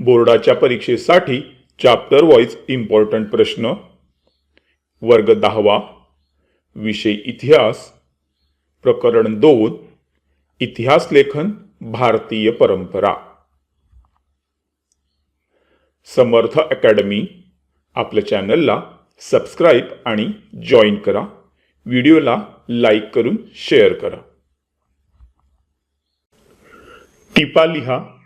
बोर्डाच्या परीक्षेसाठी chapter wise important प्रश्न. वर्ग दहावा. विषय इतिहास. प्रकरण दोन. इतिहास लेखन भारतीय परंपरा. समर्थ अकॅडमी. आपल्या चॅनलला सबस्क्राईब आणि जॉईन करा. व्हिडिओला लाईक करून शेअर करा. टिपा लिहा.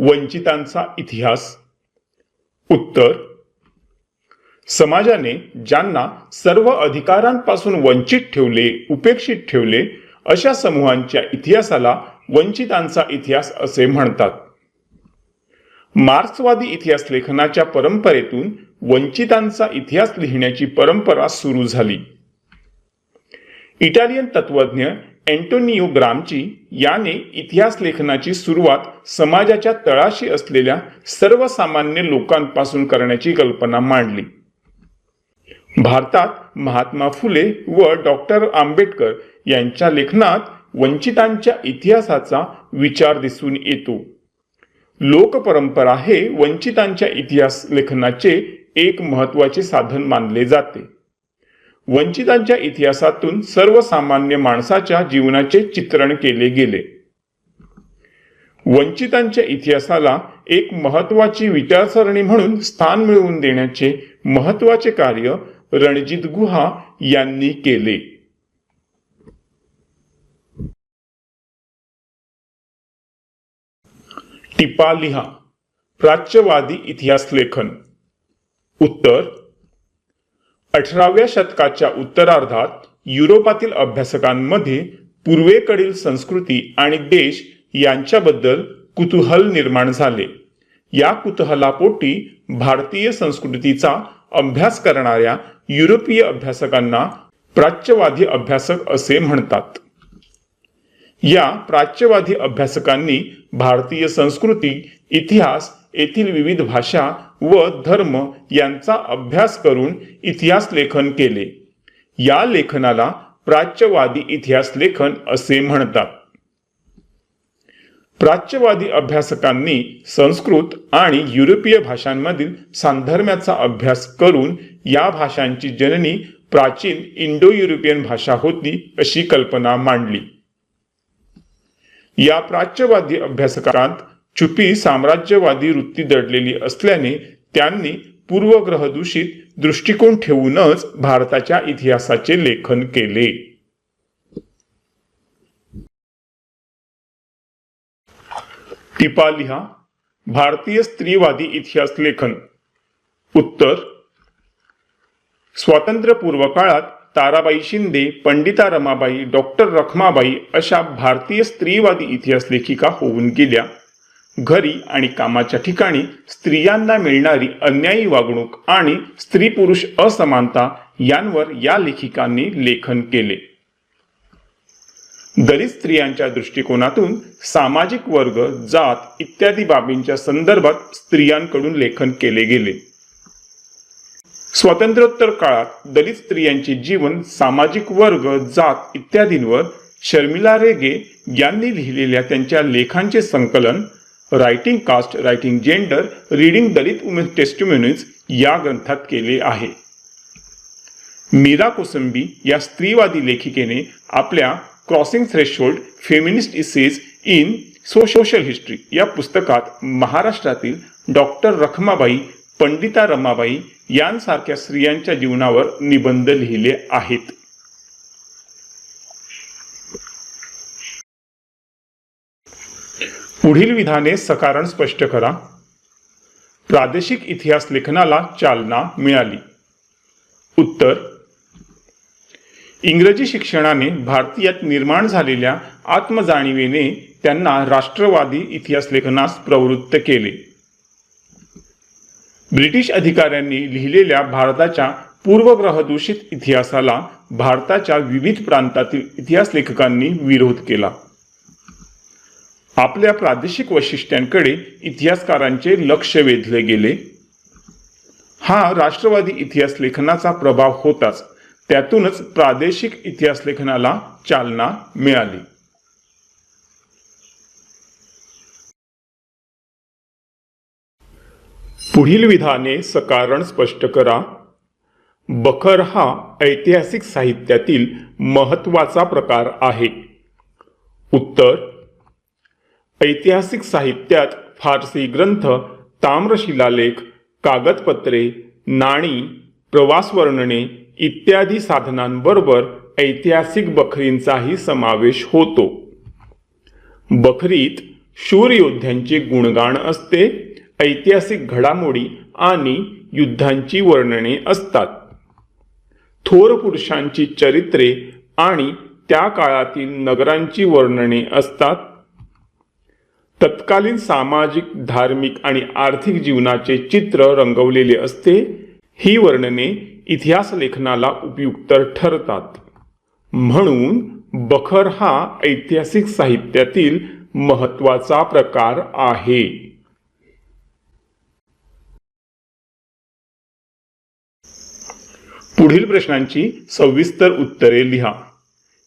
वंचितांचा इतिहास उत्तर. समाजाने ज्यांना सर्व अधिकारांपासून वंचित ठेवले उपेक्षित ठेवले अशा समूहांच्या इतिहासाला वंचितांचा इतिहास असे म्हणतात. मार्क्सवादी इतिहास लेखनाच्या परंपरेतून वंचितांचा इतिहास लिहिण्याची परंपरा सुरू झाली. इटालियन तत्वज्ञ अँटोनियो ग्रामची याने इतिहास लेखनाची सुरुवात समाजाच्या तळाशी असलेल्या सर्वसामान्य लोकांपासून करण्याची कल्पना मांडली. भारतात महात्मा फुले व डॉक्टर आंबेडकर यांच्या लेखनात वंचितांच्या इतिहासाचा विचार दिसून येतो. लोकपरंपरा हे वंचितांच्या इतिहास लेखनाचे एक महत्त्वाचे साधन मानले जाते. वंचितांच्या इतिहासातून सर्वसामान्य माणसाच्या जीवनाचे चित्रण केले गेले. वंचितांच्या इतिहासाला एक महत्वाची विचारसरणी म्हणून स्थान मिळवून देण्याचे महत्त्वाचे कार्य रणजित गुहा यांनी केले. टिपा लिहा प्राच्यवादी इतिहास लेखन. उत्तर अठराव्या शतकाच्या उत्तरार्धात युरोपातील अभ्यासकांमध्ये पूर्वेकडील संस्कृती आणि देश यांच्याबद्दल कुतूहल निर्माण झाले. या कुतूहलापोटी भारतीय संस्कृतीचा अभ्यास करणाऱ्या युरोपीय अभ्यासकांना प्राच्यवादी अभ्यासक असे म्हणतात. या प्राच्यवादी अभ्यासकांनी भारतीय संस्कृती इतिहास येथील विविध भाषा व धर्म यांचा अभ्यास करून इतिहास लेखन केले. या लेखनाला प्राच्यवादी इतिहास लेखन असे म्हणतात. प्राच्यवादी अभ्यासकांनी संस्कृत आणि युरोपीय भाषांमधील सांधर्म्याचा अभ्यास करून या भाषांची जननी प्राचीन इंडो युरोपियन भाषा होती अशी कल्पना मांडली. या प्राच्यवादी अभ्यासकांत छुपी साम्राज्यवादी वृत्ती दडलेली असल्याने त्यांनी पूर्वग्रह दूषित दृष्टिकोन ठेवूनच भारताच्या इतिहासाचे लेखन केले. टिपा लिहा भारतीय स्त्रीवादी इतिहास लेखन. उत्तर स्वातंत्र्यपूर्व काळात ताराबाई शिंदे पंडिता रमाबाई डॉक्टर रखमाबाई अशा भारतीय स्त्रीवादी इतिहास लेखिका होऊन गेल्या. घरी आणि कामाच्या ठिकाणी स्त्रियांना मिळणारी अन्यायी वागणूक आणि स्त्री पुरुष असमानता यांवर या लेखिकांनी लेखन केले. दलित स्त्रियांच्या दृष्टिकोनातून सामाजिक वर्ग जात इत्यादी बाबींच्या संदर्भात स्त्रियांकडून लेखन केले गेले. स्वातंत्र्योत्तर काळात दलित स्त्रियांचे जीवन सामाजिक वर्ग जात इत्यादींवर शर्मिला रेगे यांनी लिहिलेल्या त्यांच्या लेखांचे संकलन writing caste writing gender reading Dalit women testimonies या ग्रंथात केले आहे. मीरा कोसंबी या स्त्रीवादी लेखिकेने आपल्या crossing threshold feminist essays in so social history या पुस्तकात महाराष्ट्रातील डॉक्टर रखमाबाई पंडिता रमाबाई यांसारख्या स्त्रियांच्या जीवनावर निबंध लिहिले आहेत. पुढील विधाने सकारण स्पष्ट करा. प्रादेशिक इतिहास लेखनाला चालना मिळाली. उत्तर इंग्रजी शिक्षणाने भारतीयात निर्माण झालेल्या आत्मजाणीवेने त्यांना राष्ट्रवादी इतिहास लेखनास प्रवृत्त केले. ब्रिटिश अधिकाऱ्यांनी लिहिलेल्या भारताच्या पूर्वग्रहदूषित इतिहासाला भारताच्या विविध प्रांतातील इतिहास लेखकांनी विरोध केला. आपल्या प्रादेशिक वैशिष्ट्यांकडे इतिहासकारांचे लक्ष वेधले गेले. हा राष्ट्रवादी इतिहास लेखनाचा प्रभाव होताच. त्यातूनच प्रादेशिक इतिहास लेखनाला चालना मिळाली. पुढील विधाने सकारण स्पष्ट करा. बखर हा ऐतिहासिक साहित्यातील महत्त्वाचा प्रकार आहे. उत्तर ऐतिहासिक साहित्यात फारसी ग्रंथ ताम्रशिलालेख कागदपत्रे नाणी प्रवासवर्णने इत्यादी साधनांबरोबर ऐतिहासिक बखरींचाही समावेश होतो. बखरीत शूरयोद्ध्यांचे गुणगाण असते ऐतिहासिक घडामोडी आणि युद्धांची वर्णने असतात. थोर पुरुषांची चरित्रे आणि त्या काळातील नगरांची वर्णने असतात. तत्कालीन सामाजिक धार्मिक आणि आर्थिक जीवनाचे चित्र रंगवलेले असते ही वर्णने इतिहास लेखनाला उपयुक्त ठरतात. म्हणून बखर हा ऐतिहासिक साहित्यातील महत्त्वाचा प्रकार आहे. पुढील प्रश्नांची सविस्तर उत्तरे लिहा.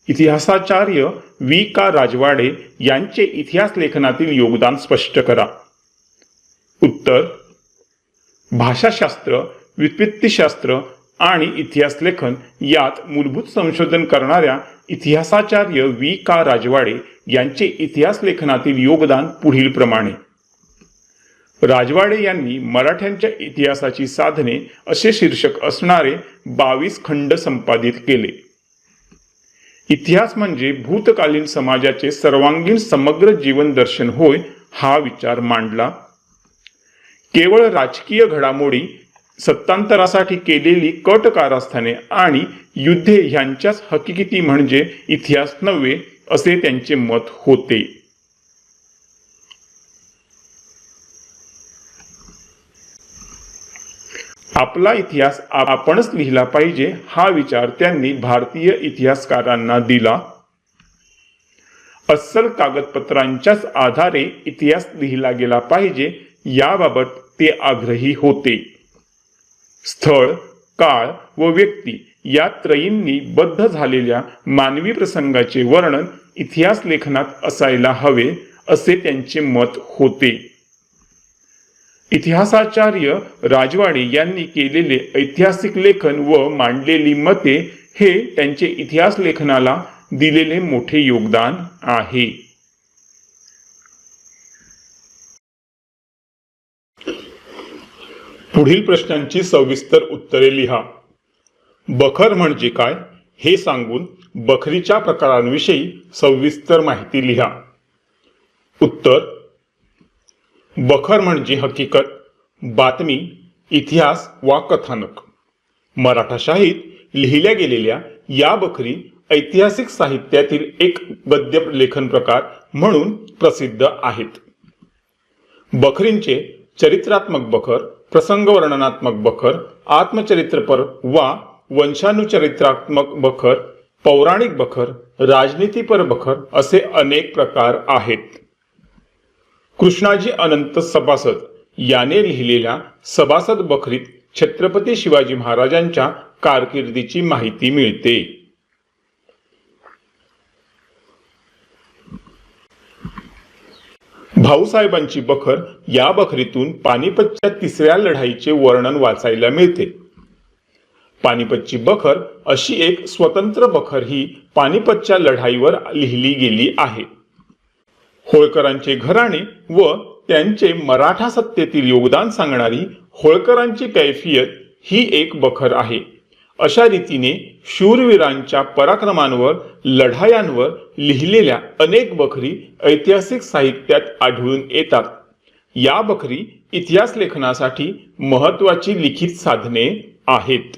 इतिहासाचार्य वी का राजवाडे यांचे इतिहास लेखनातील योगदान स्पष्ट करा. उत्तर भाषाशास्त्र व्युत्पत्तीशास्त्र आणि इतिहास लेखन यात मूलभूत संशोधन करणाऱ्या इतिहासाचार्य वी का राजवाडे यांचे इतिहास लेखनातील योगदान पुढील प्रमाणे. राजवाडे यांनी मराठ्यांच्या इतिहासाची साधने असे शीर्षक असणारे बावीस खंड संपादित केले. इतिहास म्हणजे भूतकालीन समाजाचे सर्वांगीण समग्र जीवन दर्शन होय हा विचार मांडला. केवळ राजकीय घडामोडी सत्तांतरासाठी केलेली कट कारस्थाने आणि युद्धे ह्यांच्याच हकीकती म्हणजे इतिहास नव्हे असे त्यांचे मत होते. आपला इतिहास आपणच लिहिला पाहिजे हा विचार त्यांनी भारतीय इतिहासकारांना दिला. अस्सल कागदपत्रांच्याच आधारे इतिहास लिहिला गेला पाहिजे याबाबत ते आग्रही होते. स्थळ काळ व व्यक्ती या त्रयींनी बद्ध झालेल्या मानवी प्रसंगाचे वर्णन इतिहास लेखनात असायला हवे असे त्यांचे मत होते. इतिहासाचार्य राजवाडे यांनी केलेले ऐतिहासिक लेखन व मांडलेली मते हे त्यांचे इतिहास लेखनाला दिलेले मोठे योगदान आहे. पुढील प्रश्नांची सविस्तर उत्तरे लिहा. बखर म्हणजे काय हे सांगून बखरीच्या प्रकारांविषयी सविस्तर माहिती लिहा. उत्तर बखर म्हणजे हकीकत बातमी इतिहास वा कथानक. मराठा शाहीत लिहिल्या गेलेल्या या बखरी ऐतिहासिक साहित्यातील एक गद्य लेखन प्रकार म्हणून प्रसिद्ध आहेत. बखरींचे चरित्रात्मक बखर प्रसंग वर्णनात्मक बखर आत्मचरित्रपर वा वंशानुचरित्रात्मक बखर पौराणिक बखर राजनीतीपर बखर असे अनेक प्रकार आहेत. कृष्णाजी अनंत सभासद याने लिहिलेल्या सभासद बखरीत छत्रपती शिवाजी महाराजांच्या कारकिर्दीची माहिती मिळते. भाऊसाहेबांची बखर या बखरीतून पानिपतच्या तिसऱ्या लढाईचे वर्णन वाचायला मिळते. पानिपतची बखर अशी एक स्वतंत्र बखर ही पानिपतच्या लढाईवर लिहिली गेली आहे. होळकरांचे घराणे व त्यांचे मराठा सत्तेतील योगदान सांगणारी होळकरांची कैफियत ही एक बखर आहे. अशा रीतीने शूरवीरांच्या पराक्रमांवर लढायांवर लिहिलेल्या अनेक बखरी ऐतिहासिक साहित्यात आढळून येतात. या बखरी इतिहास लेखनासाठी महत्वाची लिखित साधने आहेत.